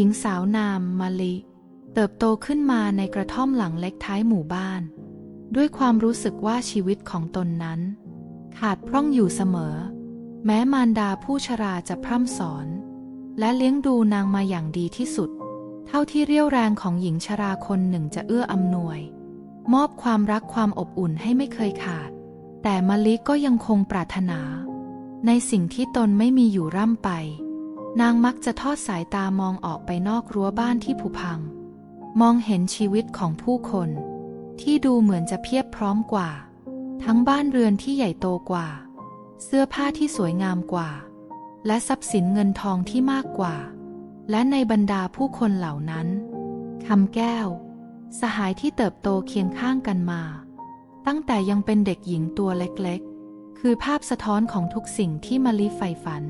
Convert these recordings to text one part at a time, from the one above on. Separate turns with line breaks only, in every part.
ญิงสาวนามมาลิ เติบโตขึ้นมาในกระท่อมหลังเล็กท้ายหมู่บ้าน ด้วยความรู้สึกว่าชีวิตของตนนั้น ขาดพร่องอยู่เสมอ แม้มารดาผู้ชราจะพร่ำสอน และเลี้ยงดูนางมาอย่างดีที่สุด เท่าที่เรี่ยวแรงของหญิงชราคนหนึ่งจะเอื้ออำนวย มอบความรักความอบอุ่นให้ไม่เคยขาด แต่มะลิก็ยังคงปรารถนา ในสิ่งที่ตนไม่มีอยู่ร่ำไป นางมักจะทอดสายตามองออกไปนอกรั้วบ้านที่ผุพัง มองเห็นชีวิตของผู้คน ที่ดูเหมือนจะเพียบพร้อมกว่า ทั้งบ้านเรือนที่ใหญ่โตกว่า เสื้อผ้าที่สวยงามกว่า และทรัพย์สินเงินทองที่มากกว่า และในบรรดาผู้คนเหล่านั้นคำแก้ว สหายที่เติบโตเคียงข้างกันมา ตั้งแต่ยังเป็นเด็กหญิงตัวเล็กๆ คือภาพสะท้อนของทุกสิ่งที่มะลิใฝ่ฝัน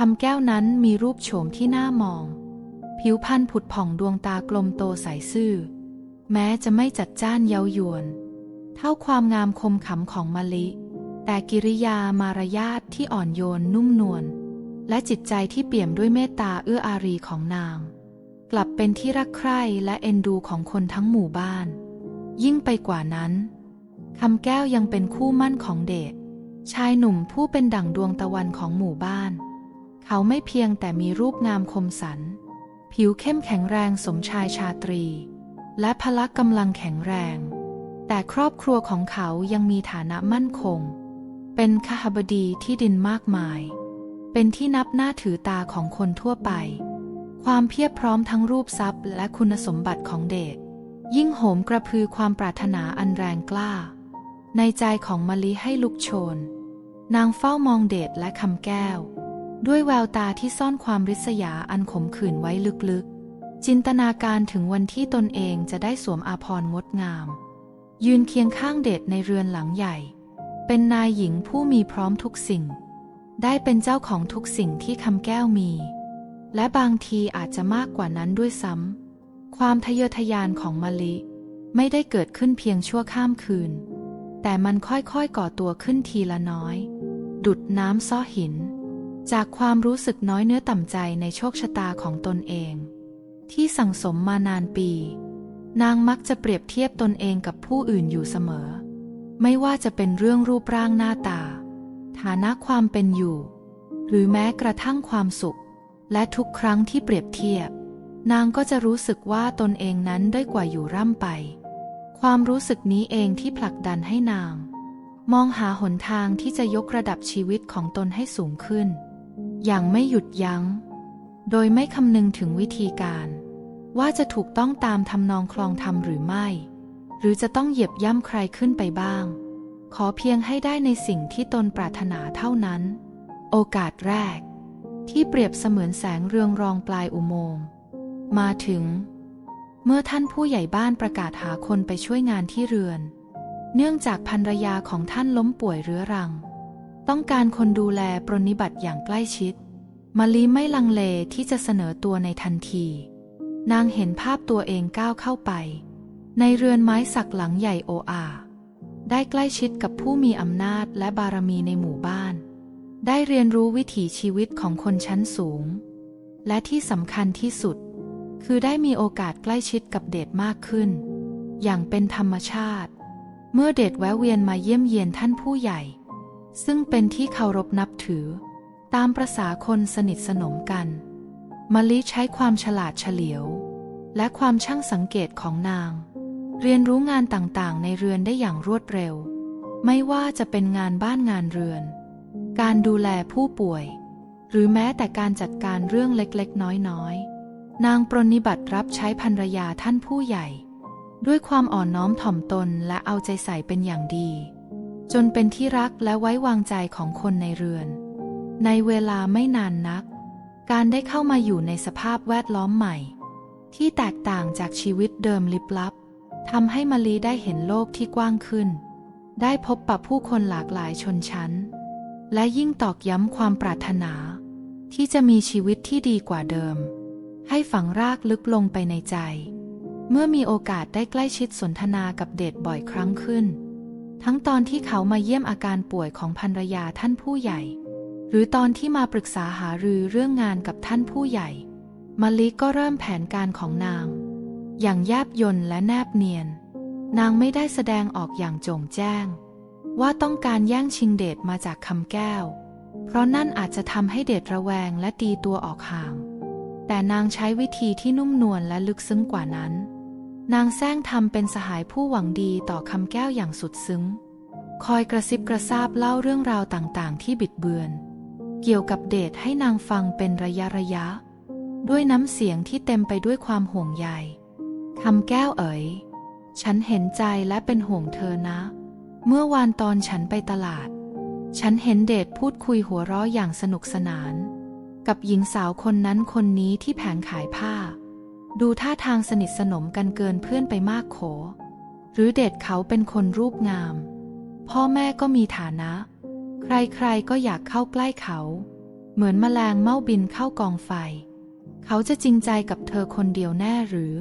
คำแก้วนั้นมีรูปโฉมที่น่ามอง ผิวพรรณผุดผ่องดวงตากลมโตใสซื่อ แม้จะไม่จัดจ้านเย้ายวน เท่าความงามคมขำของมะลิ แต่กิริยามารยาทที่อ่อนโยนนุ่มนวลและจิตใจที่เปี่ยมด้วยเมตตาเอื้ออารีของนาง กลับเป็นที่รักใคร่และเอ็นดูของคนทั้งหมู่บ้าน ยิ่งไปกว่านั้นคำแก้วยังเป็นคู่มั่นของเดชชายหนุ่มผู้เป็นดั่งดวงตะวันของหมู่บ้าน เขาไม่เพียงแต่มีรูปงามคมสัน ผิวเข้มแข็งแรงสมชายชาตรี และพละกำลังแข็งแรง แต่ครอบครัวของเขายังมีฐานะมั่นคง เป็นขหบดีที่ดินมากมาย เป็นที่นับหน้าถือตาของคนทั่วไป ความเพียบพร้อมทั้งรูปทรัพย์และคุณสมบัติของเดชยิ่งโหมกระพือความปรารถนาอันแรงกล้า ในใจของมะลิให้ลุกโชน นางเฝ้ามองเดชและคำแก้ว ด้วยแววตาที่ซ่อนความริษยาอันขมขื่นไว้ลึกๆ จินตนาการถึงวันที่ตนเองจะได้สวมอาภรณ์งดงาม ยืนเคียงข้างเดชในเรือนหลังใหญ่ เป็นนายหญิงผู้มีพร้อมทุกสิ่ง ได้เป็นเจ้าของทุกสิ่งที่คำแก้วมี และบางทีอาจจะมากกว่านั้นด้วยซ้ำความทะเยอทะยานของมะลิไม่ได้เกิดขึ้นเพียงชั่วข้ามคืน แต่มันค่อยๆก่อตัวขึ้นทีละน้อย ดุดน้ำซ้อหิน จากความรู้สึกน้อยเนื้อต่ำใจในโชคชะตาของตนเอง ที่สั่งสมมานานปี นางมักจะเปรียบเทียบตนเองกับผู้อื่นอยู่เสมอ ไม่ว่าจะเป็นเรื่องรูปร่างหน้าตา ฐานะความเป็นอยู่ หรือแม้กระทั่งความสุข และทุกครั้งที่เปรียบเทียบ นางก็จะรู้สึกว่าตนเองนั้นด้อยกว่าอยู่ร่ำไป ความรู้สึกนี้เองที่ผลักดันให้นาง มองหาหนทางที่จะยกระดับชีวิตของตนให้สูงขึ้น อย่างไม่หยุดยัง้ง โดยไม่คำนึงถึงวิธีการ ว่าจะถูกต้องตามทำนองคลองธรรมหรือไม่ หรือจะต้องเหยียบย่ำใครขึ้นไปบ้าง ขอเพียงให้ได้ในสิ่งที่ตนปรารถนาเท่านั้น โอกาสแรก ที่เปรียบเสมือนแสงเรืองรองปลายอุโมงค์มาถึง เมื่อท่านผู้ใหญ่บ้านประกาศหาคนไปช่วยงานที่เรือน เนื่องจากภรรยาของท่านล้มป่วยเรื้อรัง ต้องการคนดูแลปรนนิบัติอย่างใกล้ชิด มาลีไม่ลังเลที่จะเสนอตัวในทันที นางเห็นภาพตัวเองก้าวเข้าไป ในเรือนไม้สักหลังใหญ่โออาได้ใกล้ชิดกับผู้มีอำนาจและบารมีในหมู่บ้าน ได้เรียนรู้วิถีชีวิตของคนชั้นสูง และที่สำคัญที่สุด คือได้มีโอกาสใกล้ชิดกับเดชมากขึ้น อย่างเป็นธรรมชาติ เมื่อเดชแวะเวียนมาเยี่ยมเยียนท่านผู้ใหญ่ ซึ่งเป็นที่เคารพนับถือ ตามประษาคนสนิทสนมกันมะลิใช้ความฉลาดเฉลียว และความช่างสังเกตของนาง เรียนรู้งานต่างๆ ในเรือนได้อย่างรวดเร็ว ไม่ว่าจะเป็นงานบ้านงานเรือน การดูแลผู้ป่วย หรือแม้แต่การจัดการเรื่องเล็กๆ น้อยๆ นางปรนนิบัติรับใช้ภรรยาท่านผู้ใหญ่ ด้วยความอ่อนน้อมถ่อมตนและเอาใจใส่เป็นอย่างดี จนเป็นที่รักและไว้วางใจของคนในเรือน ในเวลาไม่นานนัก การได้เข้ามาอยู่ในสภาพแวดล้อมใหม่ ที่แตกต่างจากชีวิตเดิมลิบลับทำให้มะลีได้เห็นโลกที่กว้างขึ้น ได้พบปะผู้คนหลากหลายชนชั้น และยิ่งตอกย้ำความปรารถนา ที่จะมีชีวิตที่ดีกว่าเดิม ให้ฝังรากลึกลงไปในใจ เมื่อมีโอกาสได้ใกล้ชิดสนทนากับเดชบ่อยครั้งขึ้น ทั้งตอนที่เขามาเยี่ยมอาการป่วยของภรรยาท่านผู้ใหญ่ หรือตอนที่มาปรึกษาหารือเรื่องงานกับท่านผู้ใหญ่มะลิก็เริ่มแผนการของนาง อย่างแยบยนและแนบเนียน นางไม่ได้แสดงออกอย่างโจ่งแจ้ง ว่าต้องการแย่งชิงเดชมาจากคำแก้ว เพราะนั่นอาจจะทำให้เดชระแวงและตีตัวออกห่าง แต่นางใช้วิธีที่นุ่มนวลและลึกซึ้งกว่านั้น นางแซงทำเป็นสหายผู้หวังดีต่อคำแก้วอย่างสุดซึ้ง คอยกระซิบกระซาบเล่าเรื่องราวต่างๆ ที่บิดเบือน เกี่ยวกับเดชให้นางฟังเป็นระยะระยะ ด้วยน้ำเสียงที่เต็มไปด้วยความห่วงใยคำแก้วเอ๋ย ฉันเห็นใจและเป็นห่วงเธอนะ เมื่อวานตอนฉันไปตลาด ฉันเห็นเดชพูดคุยหัวเราะอย่างสนุกสนาน กับหญิงสาวคนนั้นคนนี้ที่แผงขายผ้า ดูท่าทางสนิทสนมกันเกินเพื่อนไปมากโข หรือเดชเขาเป็นคนรูปงาม พ่อแม่ก็มีฐานะ ใครๆก็อยากเข้าใกล้เขา เหมือนแมลงเม่าบินเข้ากองไฟ เขาจะจริงใจกับเธอคนเดียวแน่หรือ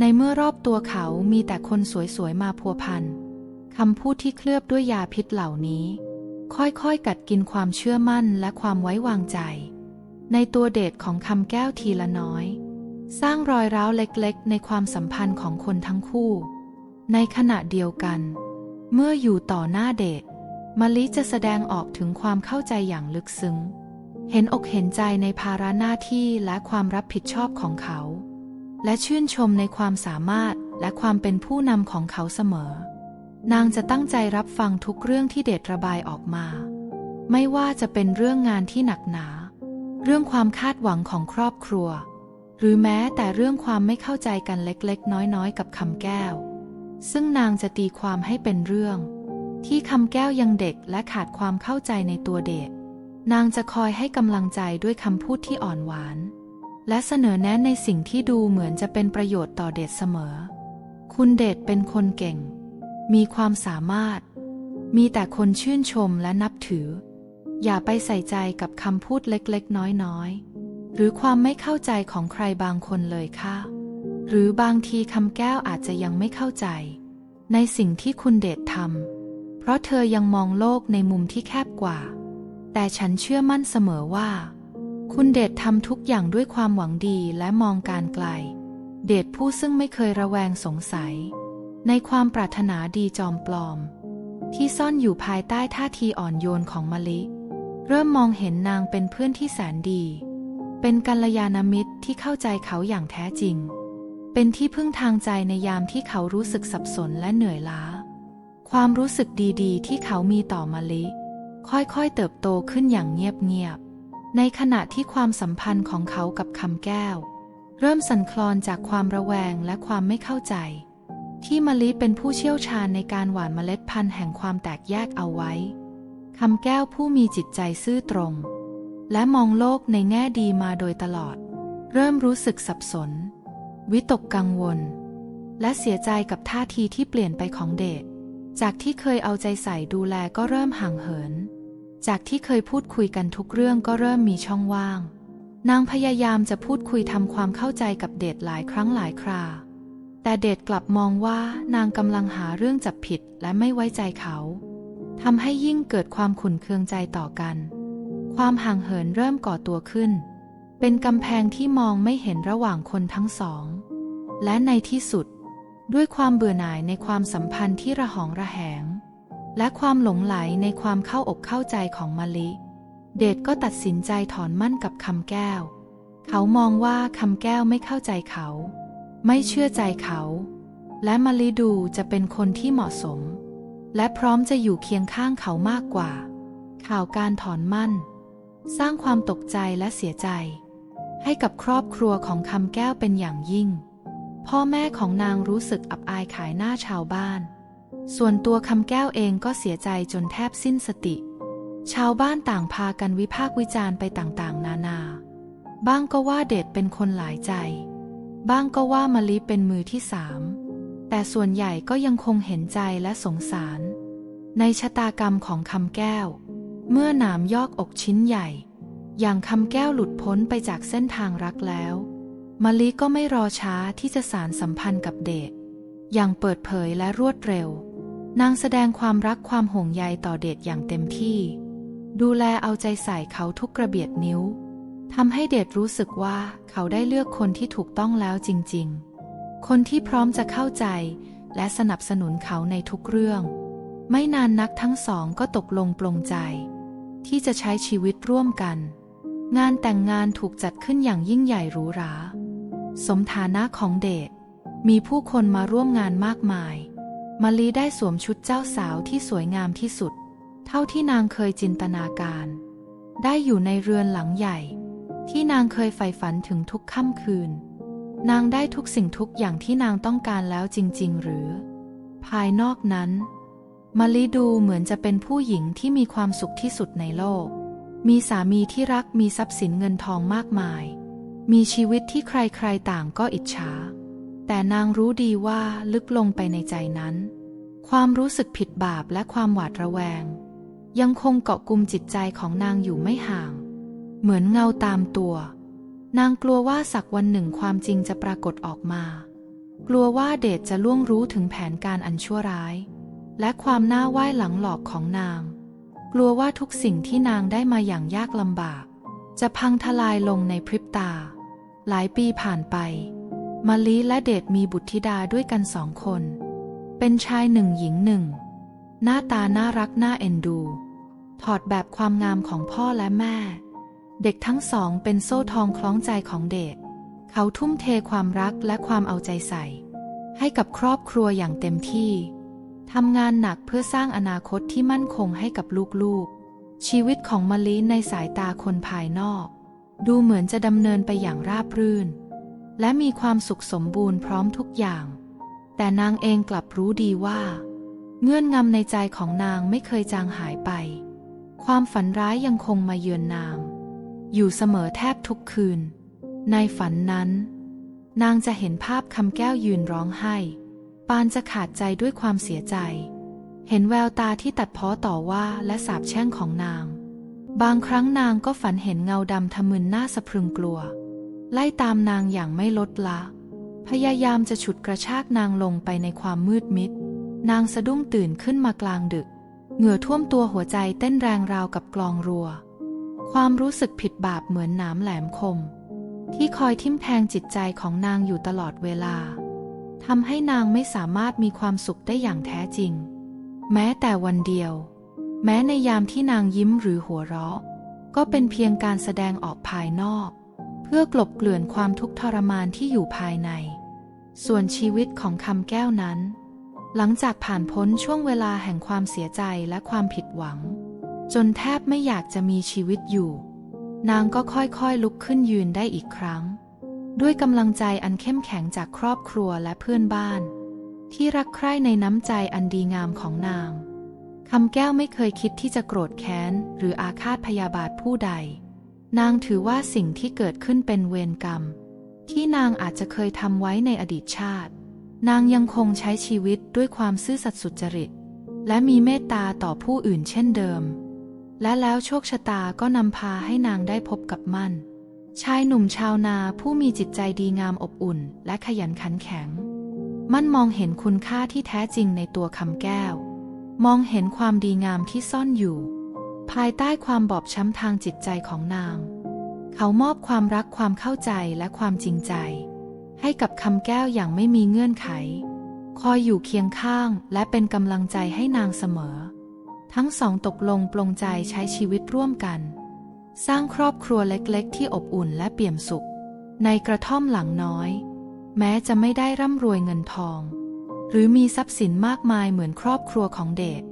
ในเมื่อรอบตัวเขามีแต่คนสวยๆมาพัวพันคำพูดที่เคลือบด้วยยาพิษเหล่านี้ ค่อยๆกัดกินความเชื่อมั่นและความไว้วางใจ ในตัวเดชของคำแก้วทีละน้อย สร้างรอยร้าวเล็กๆ ในความสัมพันธ์ของคนทั้งคู่ ในขณะเดียวกัน เมื่ออยู่ต่อหน้าเดชมะลิจะแสดงออกถึงความเข้าใจอย่างลึกซึ้ง เห็นอกเห็นใจในภาระหน้าที่และความรับผิดชอบของเขา และชื่นชมในความสามารถและความเป็นผู้นำของเขาเสมอ นางจะตั้งใจรับฟังทุกเรื่องที่เดชระบายออกมา ไม่ว่าจะเป็นเรื่องงานที่หนักหนา เรื่องความคาดหวังของครอบครัว หรือแม้แต่เรื่องความไม่เข้าใจกันเล็กๆ น้อยๆ กับคำแก้ว ซึ่งนางจะตีความให้เป็นเรื่อง ที่คำแก้วยังเด็กและขาดความเข้าใจในตัวเดชนางจะคอยให้กำลังใจด้วยคำพูดที่อ่อนหวาน และเสนอแนะในสิ่งที่ดูเหมือนจะเป็นประโยชน์ต่อเดชเสมอ คุณเดชเป็นคนเก่ง มีความสามารถ มีแต่คนชื่นชมและนับถือ อย่าไปใส่ใจกับคำพูดเล็กๆ น้อยๆ หรือความไม่เข้าใจของใครบางคนเลยค่ะ หรือบางทีคำแก้วอาจจะยังไม่เข้าใจ ในสิ่งที่คุณเดชทำเพราะเธอยังมองโลกในมุมที่แคบกว่า แต่ฉันเชื่อมั่นเสมอว่า คุณเดชทำทุกอย่างด้วยความหวังดีและมองการไกล เดชผู้ซึ่งไม่เคยระแวงสงสัย ในความปรารถนาดีจอมปลอม ที่ซ่อนอยู่ภายใต้ท่าทีอ่อนโยนของมะลิ เริ่มมองเห็นนางเป็นเพื่อนที่แสนดี เป็นกัลยาณมิตรที่เข้าใจเขาอย่างแท้จริง เป็นที่พึ่งทางใจในยามที่เขารู้สึกสับสนและเหนื่อยล้า ความรู้สึกดีๆ ที่เขามีต่อมะลิ ค่อยๆเติบโตขึ้นอย่างเงียบๆ ในขณะที่ความสัมพันธ์ของเขากับคำแก้ว เริ่มสั่นคลอนจากความระแวงและความไม่เข้าใจ ที่มะลิเป็นผู้เชี่ยวชาญในการหว่านเมล็ดพันธุ์แห่งความแตกแยกเอาไว้คำแก้วผู้มีจิตใจซื่อตรง และมองโลกในแง่ดีมาโดยตลอด เริ่มรู้สึกสับสน วิตกกังวล และเสียใจกับท่าทีที่เปลี่ยนไปของเดชจากที่เคยเอาใจใส่ดูแลก็เริ่มห่างเหิน จากที่เคยพูดคุยกันทุกเรื่องก็เริ่มมีช่องว่าง นางพยายามจะพูดคุยทำความเข้าใจกับเดชหลายครั้งหลายครา แต่เดชกลับมองว่านางกำลังหาเรื่องจับผิดและไม่ไว้ใจเขาทำให้ยิ่งเกิดความขุ่นเคืองใจต่อกัน ความห่างเหินเริ่มก่อตัวขึ้น เป็นกำแพงที่มองไม่เห็นระหว่างคนทั้งสอง และในที่สุด ด้วยความเบื่อหน่ายในความสัมพันธ์ที่ระหองระแหง และความหลงไหลในความเข้าอกเข้าใจของมะลิ เดชก็ตัดสินใจถอนมั่นกับคำแก้ว เขามองว่าคำแก้วไม่เข้าใจเขา ไม่เชื่อใจเขา และมะลิดูจะเป็นคนที่เหมาะสม และพร้อมจะอยู่เคียงข้างเขามากกว่า ข่าวการถอนมั่น สร้างความตกใจและเสียใจ ให้กับครอบครัวของคำแก้วเป็นอย่างยิ่ง พ่อแม่ของนางรู้สึกอับอายขายหน้าชาวบ้าน ส่วนตัวคำแก้วเองก็เสียใจจนแทบสิ้นสติ ชาวบ้านต่างพากันวิพากษ์วิจารณ์ไปต่างๆ นานา บ้างก็ว่าเดชเป็นคนหลายใจ บ้างก็ว่ามะลิเป็นมือที่สาม แต่ส่วนใหญ่ก็ยังคงเห็นใจและสงสาร ในชะตากรรมของคำแก้ว เมื่อหนามยอกอกชิ้นใหญ่ อย่างคำแก้วหลุดพ้นไปจากเส้นทางรักแล้วมะลิก็ไม่รอช้าที่จะสารสัมพันธ์กับเดชอย่างเปิดเผยและรวดเร็ว นางแสดงความรักความห่วงใยต่อเดชอย่างเต็มที่ ดูแลเอาใจใส่เขาทุกกระเบียดนิ้วทำให้เดชรู้สึกว่าเขาได้เลือกคนที่ถูกต้องแล้วจริง ๆ คนที่พร้อมจะเข้าใจ และสนับสนุนเขาในทุกเรื่อง ไม่นานนักทั้งสองก็ตกลงปลงใจ ที่จะใช้ชีวิตร่วมกัน งานแต่งงานถูกจัดขึ้นอย่างยิ่งใหญ่หรูหรา สมฐานะของเดชมีผู้คนมาร่วมงานมากมาย มาลีได้สวมชุดเจ้าสาวที่สวยงามที่สุด เท่าที่นางเคยจินตนาการ ได้อยู่ในเรือนหลังใหญ่ ที่นางเคยใฝ่ฝันถึงทุกค่ำคืน นางได้ทุกสิ่งทุกอย่างที่นางต้องการแล้วจริง ๆ หรือ ภายนอกนั้น มาลีดูเหมือนจะเป็นผู้หญิงที่มีความสุขที่สุดในโลก มีสามีที่รักมีทรัพย์สินเงินทองมากมาย มีชีวิตที่ใครๆต่างก็อิจฉา แต่นางรู้ดีว่าลึกลงไปในใจนั้น ความรู้สึกผิดบาปและความหวาดระแวง ยังคงเกาะกุมจิตใจของนางอยู่ไม่ห่าง เหมือนเงาตามตัว นางกลัวว่าสักวันหนึ่งความจริงจะปรากฏออกมา กลัวว่าเดชจะล่วงรู้ถึงแผนการอันชั่วร้าย และความน้าไหว้หลังหลอกของนาง กลัวว่าทุกสิ่งที่นางได้มาอย่างยากลำบาก จะพังทลายลงในพริบตา หลายปีผ่านไป มาลีและเดชมีบุตรธิดาด้วยกันสองคน เป็นชายหนึ่งหญิงหนึ่ง หน้าตาน่ารักน่าเอ็นดู ถอดแบบความงามของพ่อและแม่ เด็กทั้งสองเป็นโซ่ทองคล้องใจของเดชเขาทุ่มเทความรักและความเอาใจใส่ ให้กับครอบครัวอย่างเต็มที่ ทำงานหนักเพื่อสร้างอนาคตที่มั่นคงให้กับลูกๆ ชีวิตของมะลิในสายตาคนภายนอก ดูเหมือนจะดำเนินไปอย่างราบรื่น และมีความสุขสมบูรณ์พร้อมทุกอย่าง แต่นางเองกลับรู้ดีว่า เงื่อนงำในใจของนางไม่เคยจางหายไป ความฝันร้ายยังคงมาเยือนนาง อยู่เสมอแทบทุกคืน ในฝันนั้น นางจะเห็นภาพคำแก้วยืนร้องไห้านจะขาดใจด้วยความเสียใจ เห็นแววตาที่ตัดพ้อต่อว่าและสาบแช่งของนาง บางครั้งนางก็ฝันเห็นเงาดำทะมึนหน้าสะพรึงกลัว ไล่ตามนางอย่างไม่ลดละ พยายามจะฉุดกระชากนางลงไปในความมืดมิด นางสะดุ้งตื่นขึ้นมากลางดึก เหงื่อท่วมตัวหัวใจเต้นแรงราวกับกลองรัว ความรู้สึกผิดบาปเหมือนน้ำแหลมคม ที่คอยทิ่มแทงจิตใจของนางอยู่ตลอดเวลา ทำให้นางไม่สามารถมีความสุขได้อย่างแท้จริง แม้แต่วันเดียว แม้ในยามที่นางยิ้มหรือหัวเราะ ก็เป็นเพียงการแสดงออกภายนอก เพื่อกลบเกลื่อนความทุกข์ทรมานที่อยู่ภายใน ส่วนชีวิตของคำแก้วนั้น หลังจากผ่านพ้นช่วงเวลาแห่งความเสียใจและความผิดหวัง จนแทบไม่อยากจะมีชีวิตอยู่ นางก็ค่อยๆลุกขึ้นยืนได้อีกครั้ง ด้วยกำลังใจอันเข้มแข็งจากครอบครัวและเพื่อนบ้าน ที่รักใคร่ในน้ำใจอันดีงามของนางคำแก้วไม่เคยคิดที่จะโกรธแค้น หรืออาฆาตพยาบาทผู้ใด นางถือว่าสิ่งที่เกิดขึ้นเป็นเวรกรรม ที่นางอาจจะเคยทำไว้ในอดีตชาติ นางยังคงใช้ชีวิตด้วยความซื่อสัตย์สุจริต และมีเมตตาต่อผู้อื่นเช่นเดิม และแล้วโชคชะตาก็นำพาให้นางได้พบกับมั่น ชายหนุ่มชาวนาผู้มีจิตใจดีงามอบอุ่น และขยันขันแข็ง มันมองเห็นคุณค่าที่แท้จริงในตัวคำแก้ว มองเห็นความดีงามที่ซ่อนอยู่ ภายใต้ความบอบช้ำทางจิตใจของนาง เขามอบความรักความเข้าใจและความจริงใจ ให้กับคำแก้วอย่างไม่มีเงื่อนไข คอยอยู่เคียงข้างและเป็นกำลังใจให้นางเสมอ ทั้งสองตกลงปลงใจใช้ชีวิตร่วมกัน สร้างครอบครัวเล็กๆ ที่อบอุ่นและเปี่ยมสุข ในกระท่อมหลังน้อย แม้จะไม่ได้ร่ำรวยเงินทอง หรือมีทรัพย์สินมากมายเหมือนครอบครัวของเดช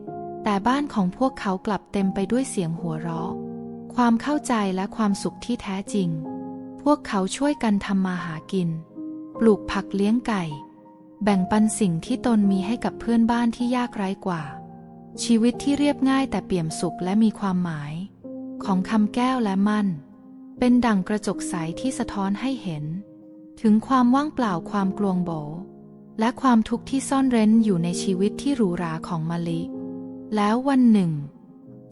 แต่บ้านของพวกเขากลับเต็มไปด้วยเสียงหัวเราะ ความเข้าใจและความสุขที่แท้จริง พวกเขาช่วยกันทำมาหากิน ปลูกผักเลี้ยงไก่ แบ่งปันสิ่งที่ตนมีให้กับเพื่อนบ้านที่ยากไร้กว่า ชีวิตที่เรียบง่ายแต่เปี่ยมสุขและมีความหมาย ของคำแก้วและมั่นเป็นดั่งกระจกใสที่สะท้อนให้เห็น ถึงความว่างเปล่าความกลวงโบ และความทุกข์ที่ซ่อนเร้นอยู่ในชีวิตที่หรูหราของมะลิ แล้ววันหนึ่ง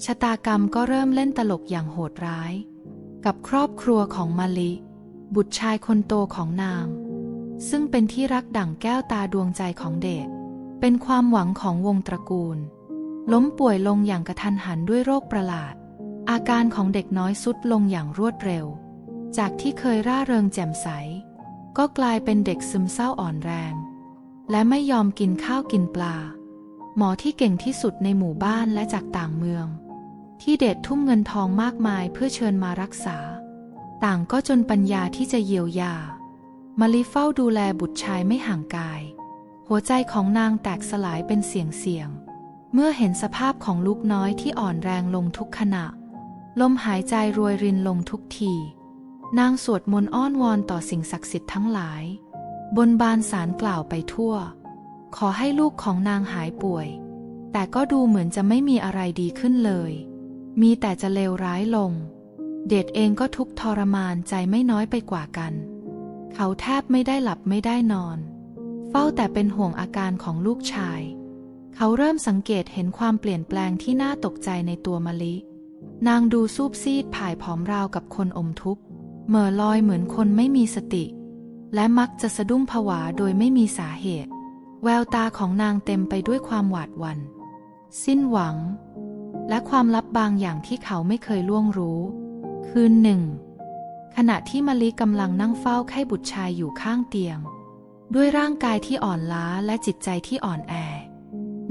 ชะตากรรมก็เริ่มเล่นตลกอย่างโหดร้าย กับครอบครัวของมาลิ บุตรชายคนโตของนาง ซึ่งเป็นที่รักดั่งแก้วตาดวงใจของเดชเป็นความหวังของวงตระกูล ล้มป่วยลงอย่างกระทันหันด้วยโรคประหลาด อาการของเด็กน้อยสุดลงอย่างรวดเร็ว จากที่เคยร่าเริงแจ่มใส ก็กลายเป็นเด็กซึมเศร้าอ่อนแรง และไม่ยอมกินข้าวกินปลา หมอที่เก่งที่สุดในหมู่บ้านและจากต่างเมือง ที่เดชทุ่มเงินทองมากมายเพื่อเชิญมารักษา ต่างก็จนปัญญาที่จะเยียวยามะลิเฝ้าดูแลบุตรชายไม่ห่างกาย หัวใจของนางแตกสลายเป็นเสียงเสียง เมื่อเห็นสภาพของลูกน้อยที่อ่อนแรงลงทุกขณะ ลมหายใจรวยรินลงทุกที นางสวดมนต์อ้อนวอนต่อสิ่งศักดิ์สิทธิ์ทั้งหลาย บนบานสารกล่าวไปทั่ว ขอให้ลูกของนางหายป่วย แต่ก็ดูเหมือนจะไม่มีอะไรดีขึ้นเลย มีแต่จะเลวร้ายลง เดชเองก็ทุกทรมานใจไม่น้อยไปกว่ากัน เขาแทบไม่ได้หลับไม่ได้นอน เฝ้าแต่เป็นห่วงอาการของลูกชาย เขาเริ่มสังเกตเห็นความเปลี่ยนแปลงที่น่าตกใจในตัวมะลิ นางดูซูบซีดผายผอมราวกับคนอมทุกข์เหม่อลอยเหมือนคนไม่มีสติ และมักจะสะดุ้งผวาโดยไม่มีสาเหตุ แววตาของนางเต็มไปด้วยความหวาดหวัน่น สิ้นหวัง และความลับบางอย่างที่เขาไม่เคยล่วงรู้ คืนหนึ่ง ขณะที่มะลิกำลังนั่งเฝ้าไข้บุตรชายอยู่ข้างเตียง ด้วยร่างกายที่อ่อนล้าและจิตใจที่อ่อนแอ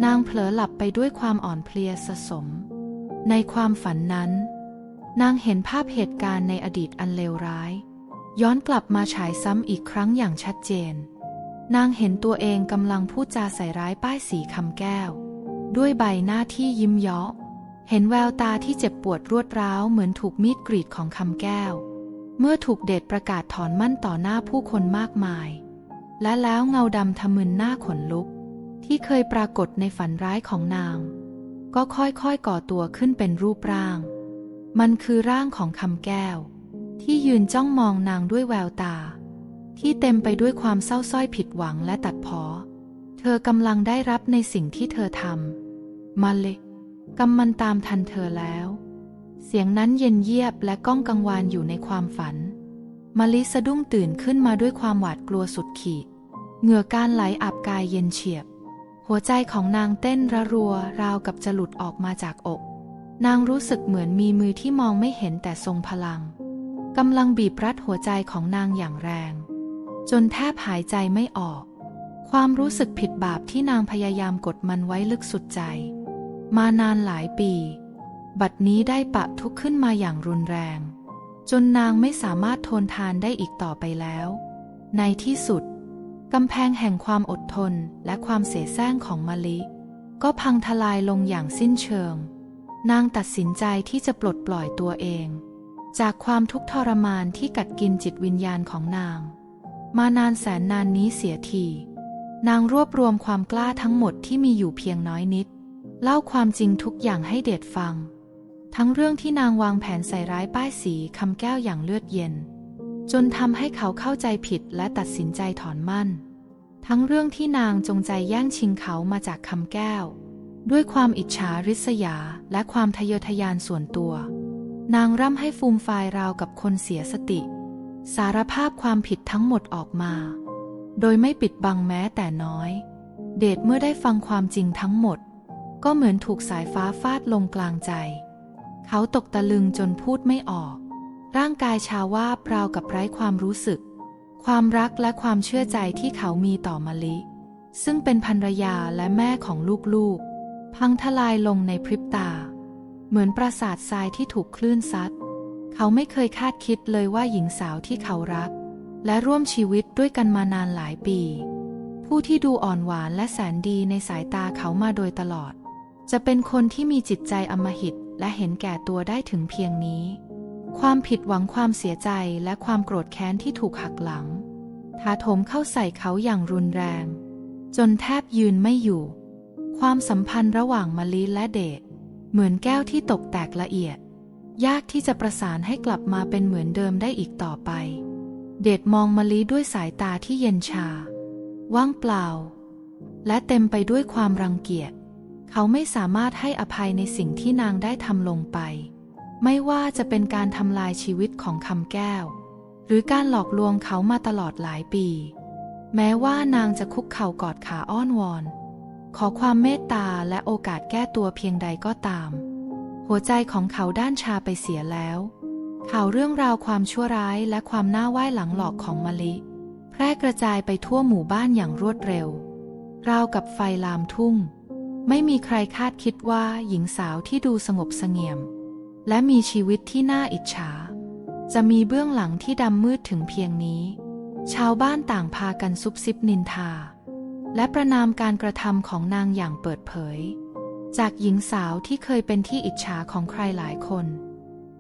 นางเผลอหลับไปด้วยความอ่อนเพลียสะสม ในความฝันนั้น นางเห็นภาพเหตุการณ์ในอดีตอันเลวร้าย ย้อนกลับมาฉายซ้ำอีกครั้งอย่างชัดเจน นางเห็นตัวเองกำลังพูดจาใส่ร้ายป้ายสีคำแก้ว ด้วยใบหน้าที่ยิ้มเยาะ เห็นแววตาที่เจ็บปวดรวดร้าวเหมือนถูกมีดกรีดของคำแก้ว เมื่อถูกเดชประกาศถอนมั่นต่อหน้าผู้คนมากมาย และแล้วเงาดำทะมึนหน้าขนลุก ที่เคยปรากฏในฝันร้ายของนาง ก็ค่อยๆก่อตัวขึ้นเป็นรูปร่าง มันคือร่างของคำแก้ว ที่ยืนจ้องมองนางด้วยแววตา ที่เต็มไปด้วยความเศร้าส้อยผิดหวังและตัดพอ เธอกำลังได้รับในสิ่งที่เธอทำมาเลยกำมันตามทันเธอแล้ว เสียงนั้นเย็นเยียบและก้องกังวานอยู่ในความฝันมะลิสะดุ้งตื่นขึ้นมาด้วยความหวาดกลัวสุดขีด เหงื่อการไหลอาบกายเย็นเฉียบ หัวใจของนางเต้นระรัวราวกับจะหลุดออกมาจากอก นางรู้สึกเหมือนมีมือที่มองไม่เห็นแต่ทรงพลังกำลังบีบรัดหัวใจของนางอย่างแรง จนแทบหายใจไม่ออก ความรู้สึกผิดบาปที่นางพยายามกดมันไว้ลึกสุดใจ มานานหลายปี บัดนี้ได้ปะทุกข์ขึ้นมาอย่างรุนแรง จนนางไม่สามารถทนทานได้อีกต่อไปแล้ว ในที่สุด กำแพงแห่งความอดทนและความเสแสร้งของมะลิ ก็พังทลายลงอย่างสิ้นเชิง นางตัดสินใจที่จะปลดปล่อยตัวเอง จากความทุกข์ทรมานที่กัดกินจิตวิญญาณของนาง มานานแสนนานนี้เสียที นางรวบรวมความกล้าทั้งหมดที่มีอยู่เพียงน้อยนิด เล่าความจริงทุกอย่างให้เดชฟัง ทั้งเรื่องที่นางวางแผนใส่ร้ายป้ายสีคำแก้วอย่างเลือดเย็น จนทำให้เขาเข้าใจผิดและตัดสินใจถอนมั่น ทั้งเรื่องที่นางจงใจแย่งชิงเขามาจากคำแก้ว ด้วยความอิจฉาริษยาและความทะเยอทะยานส่วนตัว นางร่ำให้ฟูมฟายราวกับคนเสียสติ สารภาพความผิดทั้งหมดออกมา โดยไม่ปิดบังแม้แต่น้อย เดชเมื่อได้ฟังความจริงทั้งหมด ก็เหมือนถูกสายฟ้าฟาดลงกลางใจ เขาตกตะลึงจนพูดไม่ออก ร่างกายชาว่าบรากับไร้ความรู้สึก ความรักและความเชื่อใจที่เขามีต่อมะลิ ซึ่งเป็นภรรยาและแม่ของลูกๆ พังทลายลงในพริบตา เหมือนปราสาททรายที่ถูกคลื่นซัด เขาไม่เคยคาดคิดเลยว่าหญิงสาวที่เขารัก และร่วมชีวิตด้วยกันมานานหลายปี ผู้ที่ดูอ่อนหวานและแสนดีในสายตาเขามาโดยตลอด จะเป็นคนที่มีจิตใจอมหิตและเห็นแก่ตัวได้ถึงเพียงนี้ ความผิดหวังความเสียใจและความโกรธแค้นที่ถูกหักหลังถาโถมเข้าใส่เขาอย่างรุนแรง จนแทบยืนไม่อยู่ ความสัมพันธ์ระหว่างมะลิและเดชเหมือนแก้วที่ตกแตกละเอียด ยากที่จะประสานให้กลับมาเป็นเหมือนเดิมได้อีกต่อไป เดชมองมะลิด้วยสายตาที่เย็นชา ว่างเปล่า และเต็มไปด้วยความรังเกียจ เขาไม่สามารถให้อภัยในสิ่งที่นางได้ทำลงไป ไม่ว่าจะเป็นการทำลายชีวิตของคำแก้ว หรือการหลอกลวงเขามาตลอดหลายปี แม้ว่านางจะคุกเข่ากอดขาอ้อนวอน ขอความเมตตาและโอกาสแก้ตัวเพียงใดก็ตาม หัวใจของเขาด้านชาไปเสียแล้ว ข่าวเรื่องราวความชั่วร้ายและความน่าไหว้หลังหลอกของมะลิ แพร่กระจายไปทั่วหมู่บ้านอย่างรวดเร็ว ราวกับไฟลามทุ่ง ไม่มีใครคาดคิดว่าหญิงสาวที่ดูสงบเสงี่ยม และมีชีวิตที่น่าอิจฉา จะมีเบื้องหลังที่ดำมืดถึงเพียงนี้ ชาวบ้านต่างพากันซุบซิบนินทา และประนามการกระทำของนางอย่างเปิดเผย จากหญิงสาวที่เคยเป็นที่อิจฉาของใครหลายคน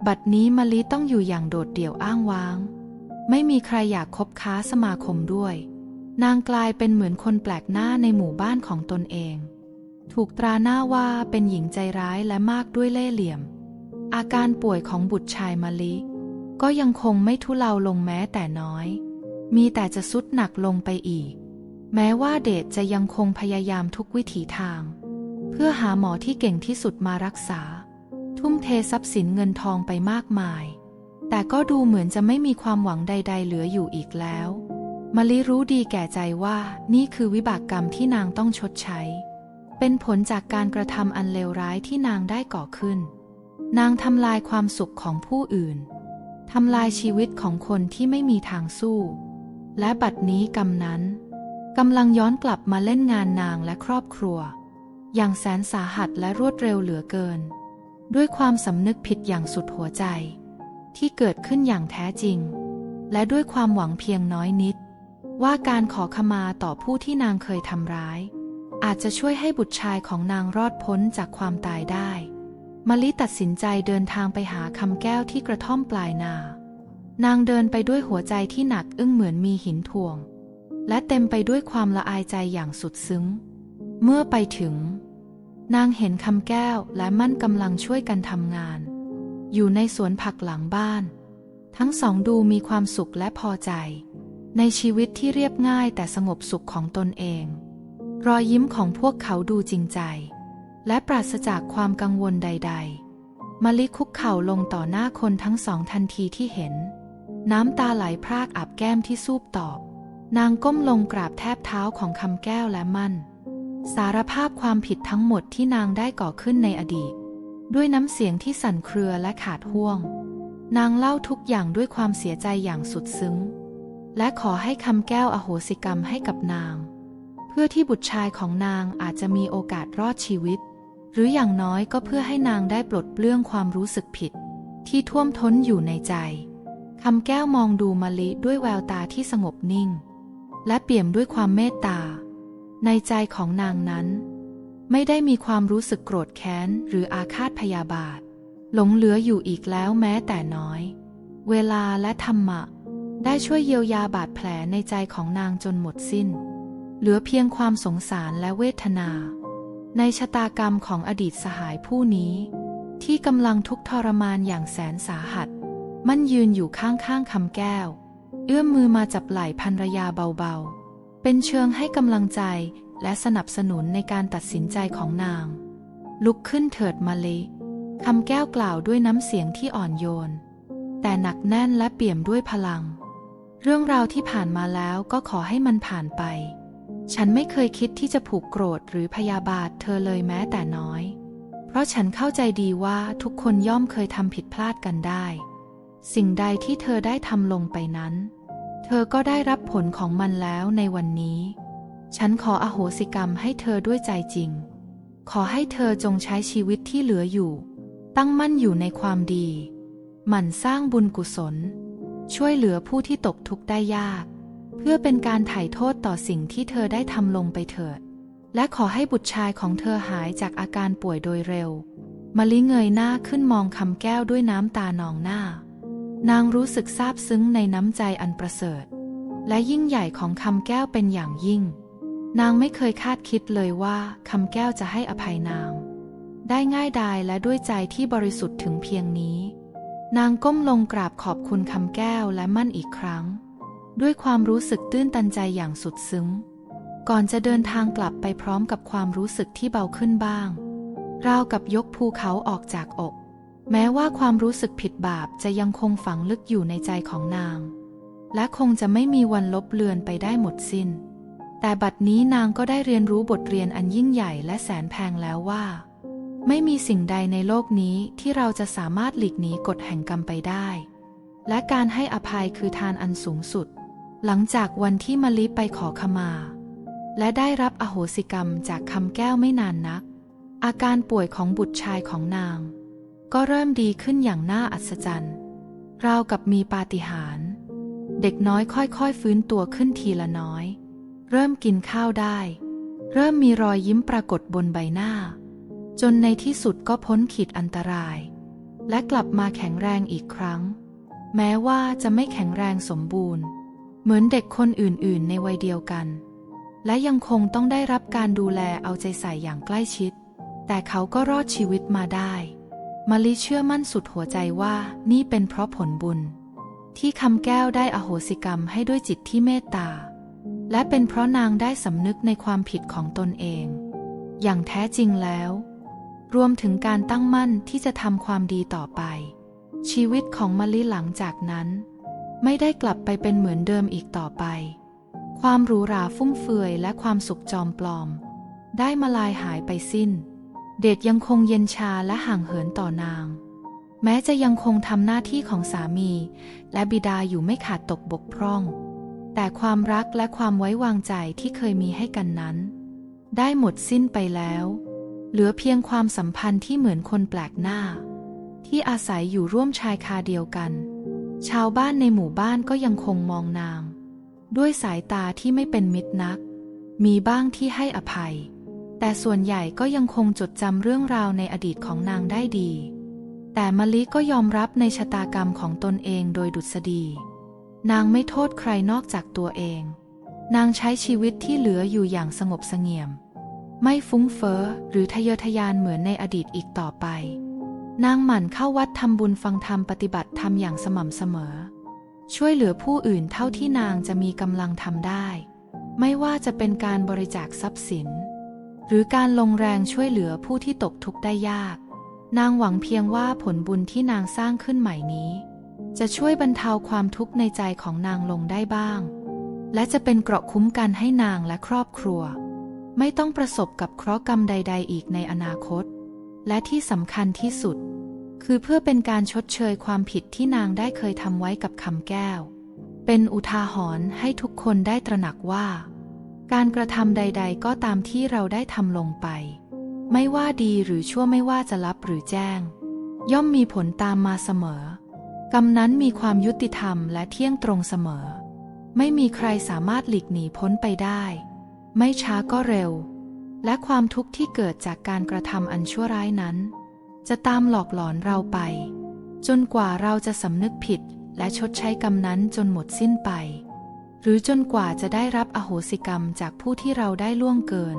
บัดนี้มะลิต้องอยู่อย่างโดดเดี่ยวอ้างว้าง ไม่มีใครอยากคบค้าสมาคมด้วย นางกลายเป็นเหมือนคนแปลกหน้าในหมู่บ้านของตนเอง ถูกตราหน้าว่าเป็นหญิงใจร้ายและมากด้วยเล่ห์เหลี่ยม อาการป่วยของบุตรชายมะลิ ก็ยังคงไม่ทุเลาลงแม้แต่น้อย มีแต่จะสุดหนักลงไปอีก แม้ว่าเดชจะยังคงพยายามทุกวิถีทาง เพื่อหาหมอที่เก่งที่สุดมารักษา ทุ่มเททรัพย์สินเงินทองไปมากมาย แต่ก็ดูเหมือนจะไม่มีความหวังใด ๆ เหลืออยู่อีกแล้วมะลิรู้ดีแก่ใจว่านี่คือวิบากกรรมที่นางต้องชดใช้ เป็นผลจากการกระทำอันเลวร้ายที่นางได้ก่อขึ้น นางทำลายความสุขของผู้อื่น ทำลายชีวิตของคนที่ไม่มีทางสู้ และบัดนี้กรรมนั้นกำลังย้อนกลับมาเล่นงานนางและครอบครัว อย่างแสนสาหัสและรวดเร็วเหลือเกิน ด้วยความสำนึกผิดอย่างสุดหัวใจ ที่เกิดขึ้นอย่างแท้จริง และด้วยความหวังเพียงน้อยนิด ว่าการขอขมาต่อผู้ที่นางเคยทำร้าย อาจจะช่วยให้บุตรชายของนางรอดพ้นจากความตายได้ มะลิตัดสินใจเดินทางไปหาคำแก้วที่กระท่อมปลายนา นางเดินไปด้วยหัวใจที่หนักอึ้งเหมือนมีหินถ่วง และเต็มไปด้วยความละอายใจอย่างสุดซึ้ง เมื่อไปถึง นางเห็นคำแก้วและมั่นกำลังช่วยกันทำงาน อยู่ในสวนผักหลังบ้าน ทั้งสองดูมีความสุขและพอใจ ในชีวิตที่เรียบง่ายแต่สงบสุขของตนเอง รอยยิ้มของพวกเขาดูจริงใจ และปราศจากความกังวลใด ๆมะลิคุกเข่าลงต่อหน้าคนทั้งสองทันทีที่เห็น น้ำตาไหลพรากอาบแก้มที่ซูบตอบ นางก้มลงกราบแทบเท้าของคำแก้วและมั่น สารภาพความผิดทั้งหมดที่นางได้ก่อขึ้นในอดีต ด้วยน้ำเสียงที่สั่นเครือและขาดห่วง นางเล่าทุกอย่างด้วยความเสียใจอย่างสุดซึ้ง และขอให้คำแก้วอโหสิกรรมให้กับนาง เพื่อที่บุตรชายของนางอาจจะมีโอกาสรอดชีวิต หรืออย่างน้อยก็เพื่อให้นางได้ปลดเปลื้องความรู้สึกผิด ที่ท่วมท้นอยู่ในใจคำแก้วมองดูมะลิด้วยแววตาที่สงบนิ่ง และเปี่ยมด้วยความเมตตา ในใจของนางนั้น ไม่ได้มีความรู้สึกโกรธแค้น หรืออาฆาตพยาบาท หลงเหลืออยู่อีกแล้วแม้แต่น้อย เวลาและธรรมะ ได้ช่วยเยียวยาบาดแผลในใจของนางจนหมดสิ้น เหลือเพียงความสงสารและเวทนา ในชะตากรรมของอดีตสหายผู้นี้ ที่กำลังทุกทรมานอย่างแสนสาหัส มันยืนอยู่ข้างๆคำแก้ว เอื้อมมือมาจับไหล่ภรรยาเบาๆ เป็นเชิงให้กำลังใจและสนับสนุนในการตัดสินใจของนาง ลุกขึ้นเถิดมาเลยคำแก้วกล่าวด้วยน้ำเสียงที่อ่อนโยน แต่หนักแน่นและเปี่ยมด้วยพลัง เรื่องราวที่ผ่านมาแล้วก็ขอให้มันผ่านไป ฉันไม่เคยคิดที่จะผูกโกรธหรือพยาบาทเธอเลยแม้แต่น้อย เพราะฉันเข้าใจดีว่าทุกคนย่อมเคยทำผิดพลาดกันได้ สิ่งใดที่เธอได้ทำลงไปนั้น เธอก็ได้รับผลของมันแล้วในวันนี้ ฉันขออโหสิกรรมให้เธอด้วยใจจริง ขอให้เธอจงใช้ชีวิตที่เหลืออยู่ ตั้งมั่นอยู่ในความดี หมั่นสร้างบุญกุศล ช่วยเหลือผู้ที่ตกทุกข์ได้ยาก พื่อเป็นการไถ่โทษต่อสิ่งที่เธอได้ทำลงไปเถิด และขอให้บุตรชายของเธอหายจากอาการป่วยโดยเร็วมะลิเงยหน้าขึ้นมองคำแก้วด้วยน้ำตานองหน้า นางรู้สึกซาบซึ้งในน้ำใจอันประเสริฐ และยิ่งใหญ่ของคำแก้วเป็นอย่างยิ่ง นางไม่เคยคาดคิดเลยว่าคำแก้วจะให้อภัยนาง ได้ง่ายดายและด้วยใจที่บริสุทธิ์ถึงเพียงนี้ นางก้มลงกราบขอบคุณคำแก้วและมั่นอีกครั้ง ด้วยความรู้สึกตื้นตันใจอย่างสุดซึ้ง ก่อนจะเดินทางกลับไปพร้อมกับความรู้สึกที่เบาขึ้นบ้าง ราวกับยกภูเขาออกจากอก แม้ว่าความรู้สึกผิดบาปจะยังคงฝังลึกอยู่ในใจของนาง และคงจะไม่มีวันลบเลือนไปได้หมดสิ้น แต่บัดนี้นางก็ได้เรียนรู้บทเรียนอันยิ่งใหญ่และแสนแพงแล้วว่า ไม่มีสิ่งใดในโลกนี้ที่เราจะสามารถหลีกหนีกฎแห่งกรรมไปได้และการให้อภัยคือทานอันสูงสุด หลังจากวันที่มะลิไปขอขมา และได้รับอโหสิกรรมจากคำแก้วไม่นานนัก อาการป่วยของบุตรชายของนาง ก็เริ่มดีขึ้นอย่างน่าอัศจรรย์ ราวกับมีปาฏิหาริย์เด็กน้อยค่อยๆ ฟื้นตัวขึ้นทีละน้อย เริ่มกินข้าวได้ เริ่มมีรอยยิ้มปรากฏบนใบหน้า จนในที่สุดก็พ้นขีดอันตราย และกลับมาแข็งแรงอีกครั้ง แม้ว่าจะไม่แข็งแรงสมบูรณ์ เหมือนเด็กคนอื่นๆ ในวัยเดียวกัน และยังคงต้องได้รับการดูแลเอาใจใส่อย่างใกล้ชิด แต่เขาก็รอดชีวิตมาได้มะลิเชื่อมั่นสุดหัวใจว่านี่เป็นเพราะผลบุญ ที่คำแก้วได้อโหสิกรรมให้ด้วยจิตที่เมตตา และเป็นเพราะนางได้สำนึกในความผิดของตนเอง อย่างแท้จริงแล้ว รวมถึงการตั้งมั่นที่จะทำความดีต่อไป ชีวิตของมะลิหลังจากนั้น ไม่ได้กลับไปเป็นเหมือนเดิมอีกต่อไป ความหรูหราฟุ่มเฟือยและความสุขจอมปลอม ได้มาลายหายไปสิ้น เดชยังคงเย็นชาและห่างเหินต่อนาง แม้จะยังคงทำหน้าที่ของสามี และบิดาอยู่ไม่ขาดตกบกพร่อง แต่ความรักและความไว้วางใจที่เคยมีให้กันนั้น ได้หมดสิ้นไปแล้ว เหลือเพียงความสัมพันธ์ที่เหมือนคนแปลกหน้า ที่อาศัยอยู่ร่วมชายคาเดียวกัน ชาวบ้านในหมู่บ้านก็ยังคงมองนาง ด้วยสายตาที่ไม่เป็นมิตรนัก มีบ้างที่ให้อภัย แต่ส่วนใหญ่ก็ยังคงจดจำเรื่องราวในอดีตของนางได้ดี แต่มะลิก็ยอมรับในชะตากรรมของตนเองโดยดุษฎี นางไม่โทษใครนอกจากตัวเอง นางใช้ชีวิตที่เหลืออยู่อย่างสงบเสงี่ยม ไม่ฟุ้งเฟ้อหรือทะเยอทะยานเหมือนในอดีตอีกต่อไป นางหมั่นเข้าวัดทำบุญฟังธรรมปฏิบัติธรรมอย่างสม่ำเสมอ ช่วยเหลือผู้อื่นเท่าที่นางจะมีกำลังทำได้ ไม่ว่าจะเป็นการบริจาคทรัพย์สิน หรือการลงแรงช่วยเหลือผู้ที่ตกทุกข์ได้ยาก นางหวังเพียงว่าผลบุญที่นางสร้างขึ้นใหม่นี้ จะช่วยบรรเทาความทุกข์ในใจของนางลงได้บ้าง และจะเป็นเกราะคุ้มกันให้นางและครอบครัว ไม่ต้องประสบกับเคราะห์กรรมใด ๆ อีกในอนาคต และที่สำคัญที่สุด คือเพื่อเป็นการชดเชยความผิดที่นางได้เคยทำไว้กับคำแก้ว เป็นอุทาหรณ์ให้ทุกคนได้ตระหนักว่า การกระทำใด ๆ ก็ตามที่เราได้ทำลงไป ไม่ว่าดีหรือชั่วไม่ว่าจะลับหรือแจ้ง ย่อมมีผลตามมาเสมอกรรมนั้นมีความยุติธรรมและเที่ยงตรงเสมอ ไม่มีใครสามารถหลีกหนีพ้นไปได้ ไม่ช้าก็เร็ว และความทุกข์ที่เกิดจากการกระทำอันชั่วร้ายนั้น จะตามหลอกหลอนเราไป จนกว่าเราจะสำนึกผิดและชดใช้กรรมนั้นจนหมดสิ้นไป หรือจนกว่าจะได้รับอโหสิกรรมจากผู้ที่เราได้ล่วงเกิน